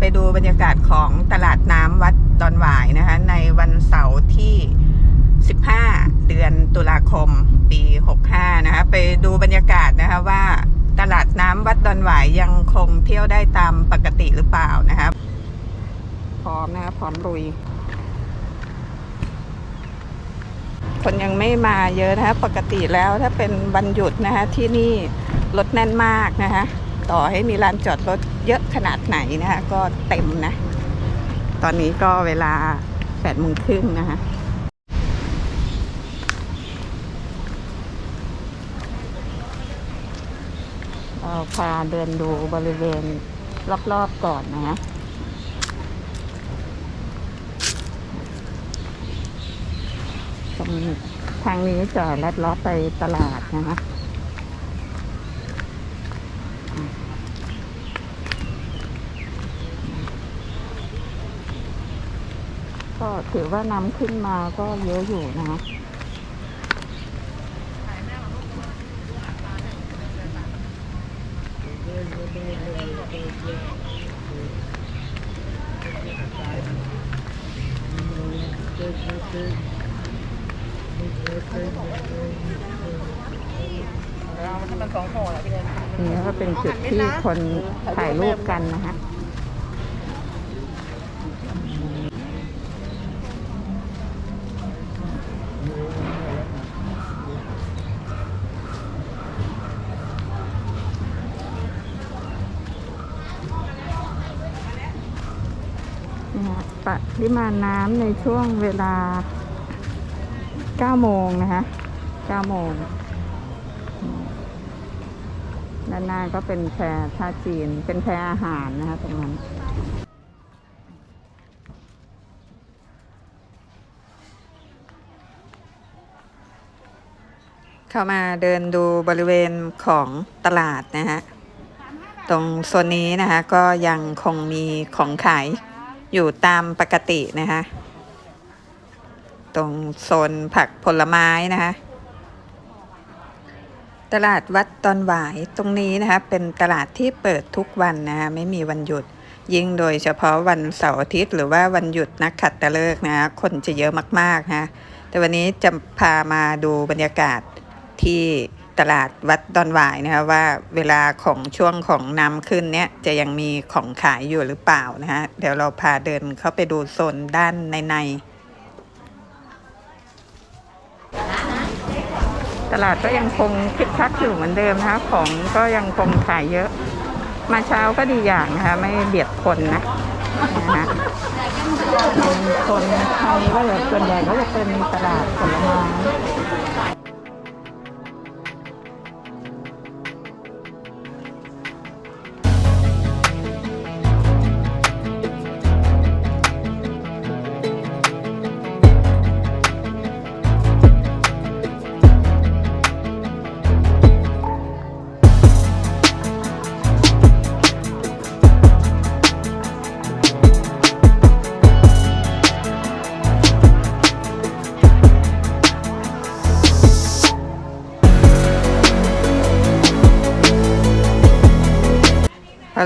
ไปดูบรรยากาศของตลาดน้ำวัดดอนหวายนะคะ ในวันเสาร์ที่ 15 เดือนตุลาคมปี 65 นะคะ ไปดูบรรยากาศนะคะว่าตลาดน้ำวัดดอนหวายยังคงเที่ยวได้ตามปกติหรือเปล่านะคะพร้อมนะคะพร้อมลุย คนยังไม่มาเยอะนะคะปกติแล้วถ้าเป็นวันหยุดนะคะที่นี่รถแน่นมากนะคะต่อให้มีลานจอดรถ เยอะขนาดไหนนะคะก็เต็มนะ ตอนนี้ก็เวลา8โมงครึ่งนะคะเราพาเดินดูบริเวณรอบๆก่อนนะคะตรงทางนี้จะลัดล้อไปตลาดนะคะ ก็ถือว่าน้ำขึ้นมาก็เยอะอยู่นะคะนี่ก็เป็นจุดที่คนถ่ายรูปกันนะคะนี่ฮะป ริมาณน้ำในช่วงเวลา 9 โมงนะคะ9โมงด้านหน้าก็เป็นแพรท่าจีน เป็นแพรอาหารนะคะตรงนั้นเข้ามาเดินดูบริเวณของตลาดนะฮะ ตรงโซนนี้นะคะก็ยังคงมีของขาย อยู่ตามปกตินะคะ ตรงโซนผักผลไม้นะคะ ตลาดวัดตอนหวายตรงนี้นะคะ เป็นตลาดที่เปิดทุกวันนะคะไม่มีวันหยุด ยิ่งโดยเฉพาะวันเสาร์อาทิตย์หรือว่าวันหยุดนักขัตฤกษ์นะคะคนจะเยอะมากๆนะแต่วันนี้จะพามาดูบรรยากาศที่ ตลาดวัดดอนหวายนะคะว่าเวลาของช่วงของน้ำขึ้นเนี้ยจะยังมีของขายอยู่หรือเปล่านะคะเดี๋ยวเราพาเดินเข้าไปดูโซนด้านในในตลาดก็ยังคงคึกคักอยู่เหมือนเดิมนะคะของก็ยังคงขายเยอะ มาเช้าก็ดีอย่างนะคะไม่เบียดคนนะนะคะคนทางนี้ก็จะส่วนใหญ่ก็จะเป็นตลาดผลไม้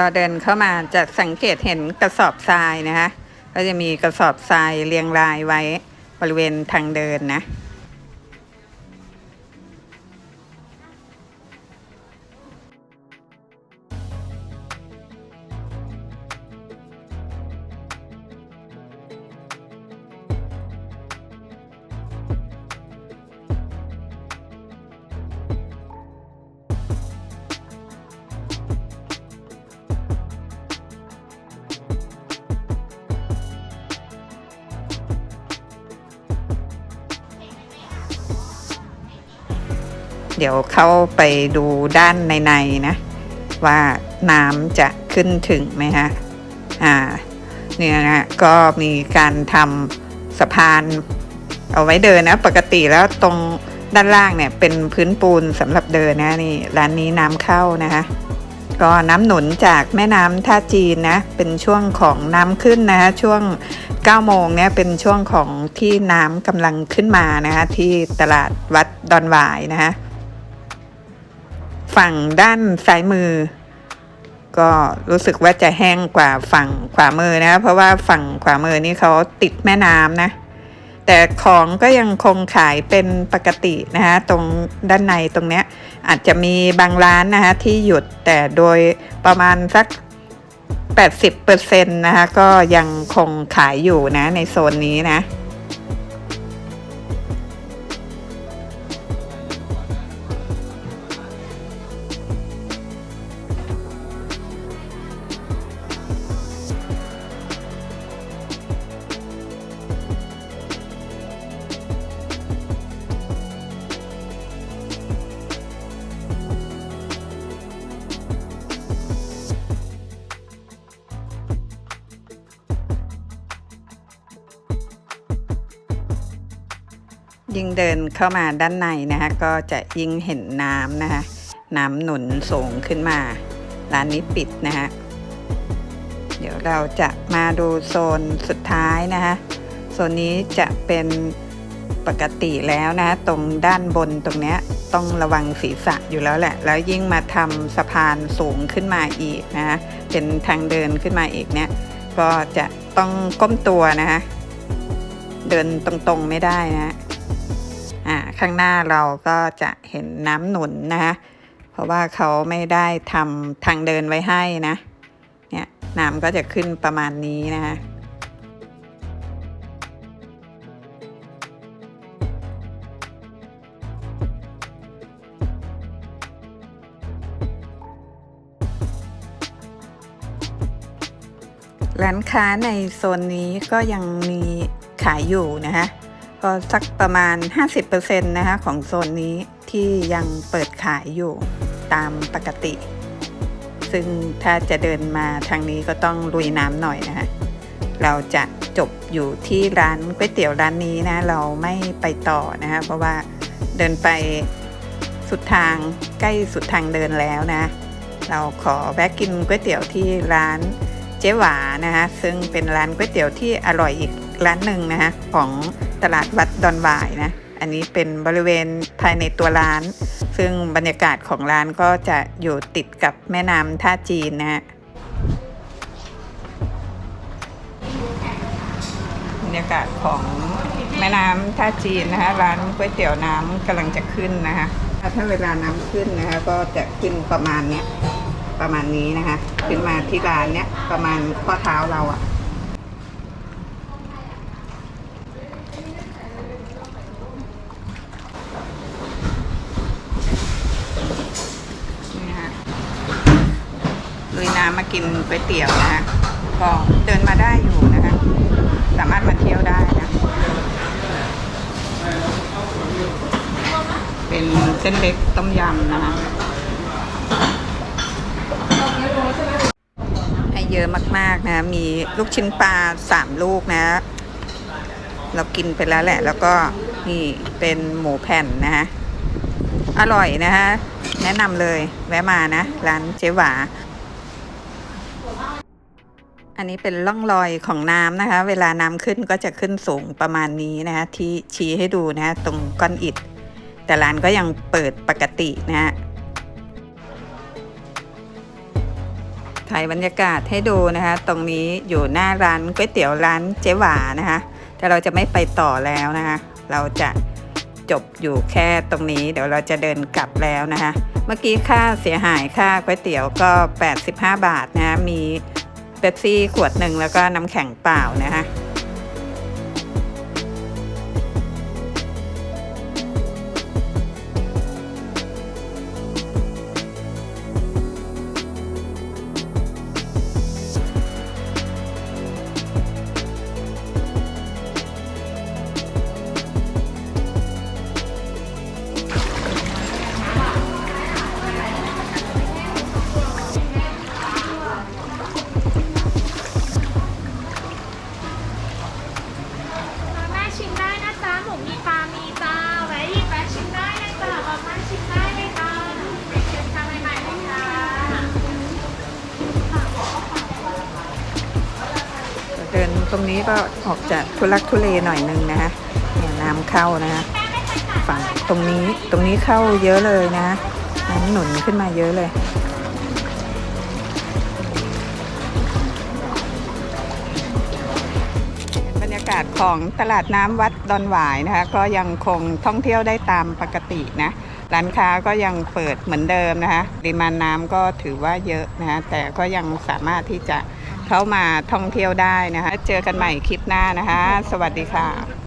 เราเดินเข้ามาจะสังเกตเห็นกระสอบทรายนะคะ ก็จะมีกระสอบทรายเรียงรายไว้บริเวณทางเดินนะ เดี๋ยวเข้าไปดูด้านในๆนะ ว่าน้ำจะขึ้นถึงไหมฮะอ่าเนี่ยนะก็มีการทำสะพานเอาไว้เดินนะ ปกติแล้วตรงด้านล่างเนี่ยเป็นพื้นปูนสำหรับเดินนะนี่ร้านนี้น้ำเข้านะคะก็น้ำหนุนจากแม่น้ำท่าจีนนะ เป็นช่วงของน้ำขึ้นนะช่วง 9 โมงเนี่ยเป็นช่วงของที่น้ำกำลังขึ้นมานะคะที่ตลาดวัดดอนหวายนะคะ ฝั่งด้านซ้ายมือ ก็รู้สึกว่าจะแห้งกว่าฝั่งขวามือนะ เพราะว่าฝั่งขวามือนี่เขาติดแม่น้ำนะ แต่ของก็ยังคงขายเป็นปกตินะคะตรงด้านในตรงเนี้ยอาจจะมีบางร้านนะคะที่หยุดแต่โดยประมาณสัก 80%นะคะก็ยังคงขายอยู่นะในโซนนี้นะ ยิ่งเดินเข้ามาด้านในนะคะก็จะยิ่งเห็นน้ำนะคะน้ำหนุนสูงขึ้นมา ร้านนี้ปิดนะคะเดี๋ยวเราจะมาดูโซนสุดท้ายนะคะโซนนี้จะเป็นปกติแล้วนะ ตรงด้านบนตรงเนี้ยต้องระวังศีรษะอยู่แล้วแหละ แล้วยิ่งมาทำสะพานสูงขึ้นมาอีกนะคะเป็นทางเดินขึ้นมาอีกเนี่ยก็จะต้องก้มตัวนะคะเดินตรงๆไม่ได้นะ ข้างหน้าเราก็จะเห็นน้ำหนุนนะคะเพราะว่าเขาไม่ได้ทำทางเดินไว้ให้นะเนี่ยน้ำก็จะขึ้นประมาณนี้นะคะร้านค้าในโซนนี้ก็ยังมีขายอยู่นะคะ ก็สักประมาณ 50%นะคะของโซนนี้ที่ยังเปิดขายอยู่ตามปกติ ซึ่งถ้าจะเดินมาทางนี้ก็ต้องลุยน้ำหน่อยนะคะเราจะจบอยู่ที่ร้านก๋วยเตี๋ยวร้านนี้นะ เราไม่ไปต่อนะคะเพราะว่าเดินไปสุดทางใกล้สุดทางเดินแล้วนะ เราขอแวะกินก๋วยเตี๋ยวที่ร้านเจ๊หวานะคะซึ่งเป็นร้านก๋วยเตี๋ยวที่อร่อยอีกร้านหนึ่งนะคะของ ตลาดวัดดอนวายนะ อันนี้เป็นบริเวณภายในตัวร้าน ซึ่งบรรยากาศของร้านก็จะอยู่ติดกับแม่น้ำท่าจีนนะฮะบรรยากาศของแม่น้ำท่าจีนนะคะร้านก๋วยเตี๋ยวน้ำกำลังจะขึ้นนะคะถ้าเวลาน้ำขึ้นนะคะก็จะขึ้นประมาณเนี้ยประมาณนี้นะคะ ขึ้นมาที่ร้านเนี้ยประมาณข้อเท้าเราอะ นี่ฮะลุยน้ำ มากินก๋วยเตี๋ยวนะฮะก็เดินมาได้อยู่นะคะ สามารถมาเที่ยวได้นะ เป็นเส้นเล็กต้มยำนะคะให้เยอะมากๆนะ มีลูกชิ้นปลาสามลูกนะ เรากินไปแล้วแหละ แล้วก็นี่เป็นหมูแผ่นนะฮะ อร่อยนะคะแนะนำเลยแวะมานะ ร้านเจ๊หวา อันนี้เป็นร่องรอยของน้ำนะคะ เวลาน้ำขึ้นก็จะขึ้นสูงประมาณนี้นะคะที่ชี้ให้ดูนะตรงก้อนอิฐ แต่ร้านก็ยังเปิดปกตินะฮะถ่ายบรรยากาศให้ดูนะคะ ตรงนี้อยู่หน้าร้านก๋วยเตี๋ยวร้านเจ๊หวานะคะ แต่เราจะไม่ไปต่อแล้วนะคะ เราจะจบอยู่แค่ตรงนี้ เดี๋ยวเราจะเดินกลับแล้วนะคะ เมื่อกี้ค่าเสียหายค่าก๋วยเตี๋ยวก็ 85 บาทนะะมี เป๊ปซี่ขวดหนึ่งแล้วก็น้ำแข็งเปล่านะคะ ตรงนี้ก็ออกจากทุลักทุเลหน่อยนึงนะฮะน้ำเข้านะฮะฝั่งตรงนี้ตรงนี้เข้าเยอะเลยนะน้ำหนุนขึ้นมาเยอะเลยากาศของตลาดน้ำวัดดอนหวายนะคะ ก็ยังคงท่องเที่ยวได้ตามปกตินะร้านค้าก็ยังเปิดเหมือนเดิมนะคะปริมาณน้ำก็ถือว่าเยอะนะคะแต่ก็ยังสามารถที่จะ เขามาท่องเที่ยวได้นะคะ เจอกันใหม่คลิปหน้านะคะ สวัสดีค่ะ